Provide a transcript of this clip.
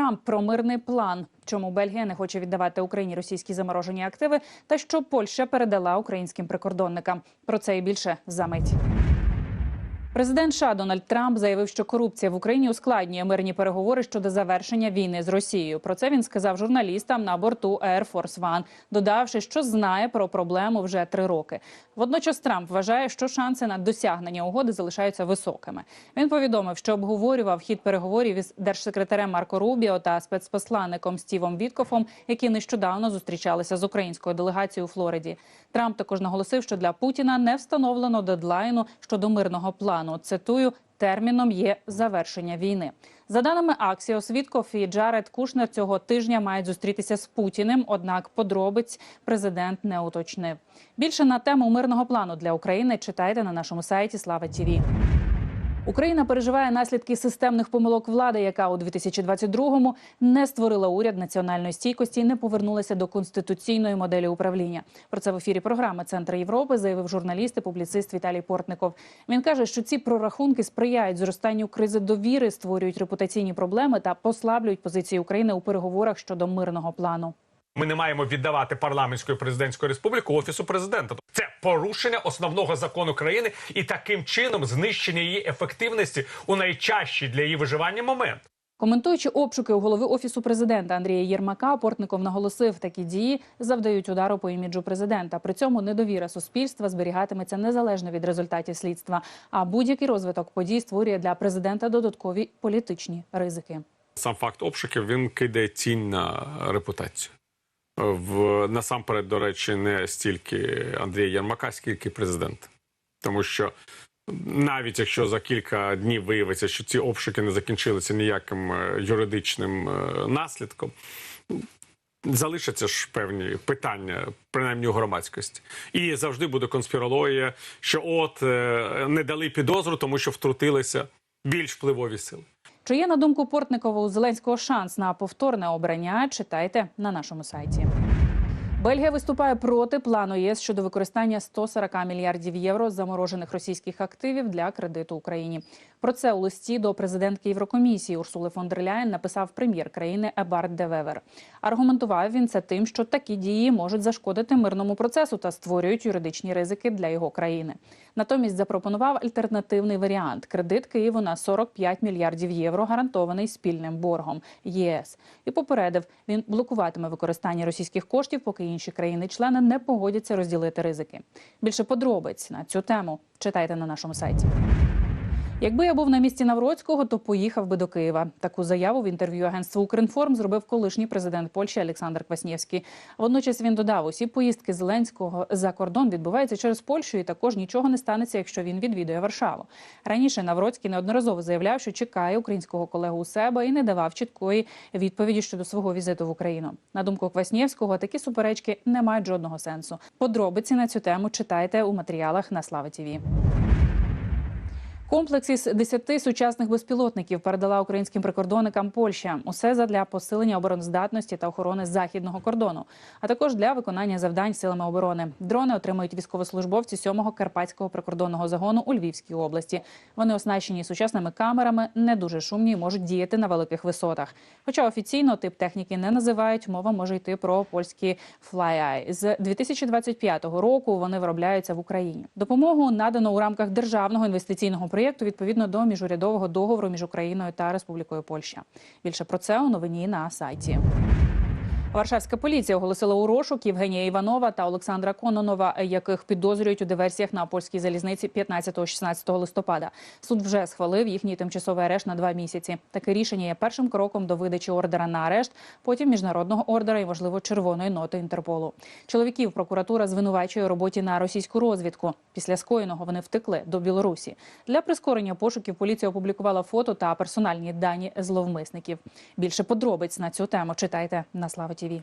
Трамп про мирний план. Чому Бельгія не хоче віддавати Україні російські заморожені активи, та що Польща передала українським прикордонникам. Про це і більше за мить. Президент США Дональд Трамп заявив, що корупція в Україні ускладнює мирні переговори щодо завершення війни з Росією. Про це він сказав журналістам на борту Air Force One, додавши, що знає про проблему вже три роки. Водночас Трамп вважає, що шанси на досягнення угоди залишаються високими. Він повідомив, що обговорював хід переговорів із держсекретарем Марко Рубіо та спецпосланником Стівом Віткофом, які нещодавно зустрічалися з українською делегацією у Флориді. Трамп також наголосив, що для Путіна не встановлено дедлайну щодо мирного плану. Цитую. Терміном є завершення війни. За даними Аксіос, Віткоф і Джаред Кушнер цього тижня мають зустрітися з Путіним. Однак подробиць президент не уточнив. Більше на тему мирного плану для України читайте на нашому сайті Слава Тіві. Україна переживає наслідки системних помилок влади, яка у 2022-му не створила уряд національної стійкості і не повернулася до конституційної моделі управління. Про це в ефірі програми Центр Європи заявив журналіст і публіцист Віталій Портников. Він каже, що ці прорахунки сприяють зростанню кризи довіри, створюють репутаційні проблеми та послаблюють позиції України у переговорах щодо мирного плану. Ми не маємо віддавати парламентську і президентську республіку офісу президента. Порушення основного закону країни і таким чином знищення її ефективності у найчащий для її виживання момент. Коментуючи обшуки у голови офісу президента Андрія Єрмака, Портников наголосив, такі дії завдають удару по іміджу президента. При цьому недовіра суспільства зберігатиметься незалежно від результатів слідства. А будь-який розвиток подій створює для президента додаткові політичні ризики. Сам факт обшуків він кидає тінь на репутацію. В насамперед, до речі, не стільки Андрія Єрмака, скільки президент. Тому що навіть якщо за кілька днів виявиться, що ці обшуки не закінчилися ніяким е, юридичним е, наслідком, залишаться ж певні питання, принаймні у громадськості. І завжди буде конспірологія, що от е, не дали підозру, тому що втрутилися більш впливові сили. Чи є на думку Портникова у Зеленського шанс на повторне обрання? Читайте на нашому сайті. Бельгія виступає проти плану ЄС щодо використання 140 мільярдів євро заморожених російських активів для кредиту Україні. Про це у листі до президентки Єврокомісії Урсули фон дер Ляєн написав прем'єр країни Ебард Девевер. Аргументував він це тим, що такі дії можуть зашкодити мирному процесу та створюють юридичні ризики для його країни. Натомість запропонував альтернативний варіант кредит Києву на 45 мільярдів євро, гарантований спільним боргом ЄС. І попередив, він блокуватиме використання російських коштів, поки інші країни-члени не погодяться розділити ризики. Більше подробиць на цю тему читайте на нашому сайті. Якби я був на місці Навроцького, то поїхав би до Києва. Таку заяву в інтерв'ю агентству Укрінформ зробив колишній президент Польщі Олександр Кваснєвський. Водночас він додав, усі поїздки Зеленського за кордон відбуваються через Польщу, і також нічого не станеться, якщо він відвідує Варшаву. Раніше Навроцький неодноразово заявляв, що чекає українського колегу у себе і не давав чіткої відповіді щодо свого візиту в Україну. На думку Кваснєвського, такі суперечки не мають жодного сенсу. Подробиці на цю тему читайте у матеріалах на Слава Тіві. Комплекс із 10 сучасних безпілотників передала українським прикордонникам Польща. Усе задля посилення обороноздатності та охорони західного кордону, а також для виконання завдань силами оборони. Дрони отримують військовослужбовці 7-го карпатського прикордонного загону у Львівській області. Вони оснащені сучасними камерами, не дуже шумні, і можуть діяти на великих висотах. Хоча офіційно тип техніки не називають, мова може йти про польські FlyEye. З 2025 року вони виробляються в Україні. Допомогу надано у рамках державного інвестиційного проєкту проєкту відповідно до міжурядового договору між Україною та Республікою Польща. Більше про це у новині на сайті. Варшавська поліція оголосила у розшук Євгенія Іванова та Олександра Кононова, яких підозрюють у диверсіях на польській залізниці 15-16 листопада. Суд вже схвалив їхній тимчасовий арешт на два місяці. Таке рішення є першим кроком до видачі ордера на арешт, потім міжнародного ордера і, можливо, червоної ноти Інтерполу. Чоловіків прокуратура звинувачує у роботі на російську розвідку. Після скоєного вони втекли до Білорусі. Для прискорення пошуків поліція опублікувала фото та персональні дані зловмисників. Більше подробиць на цю тему читайте на Слава ТІВІ.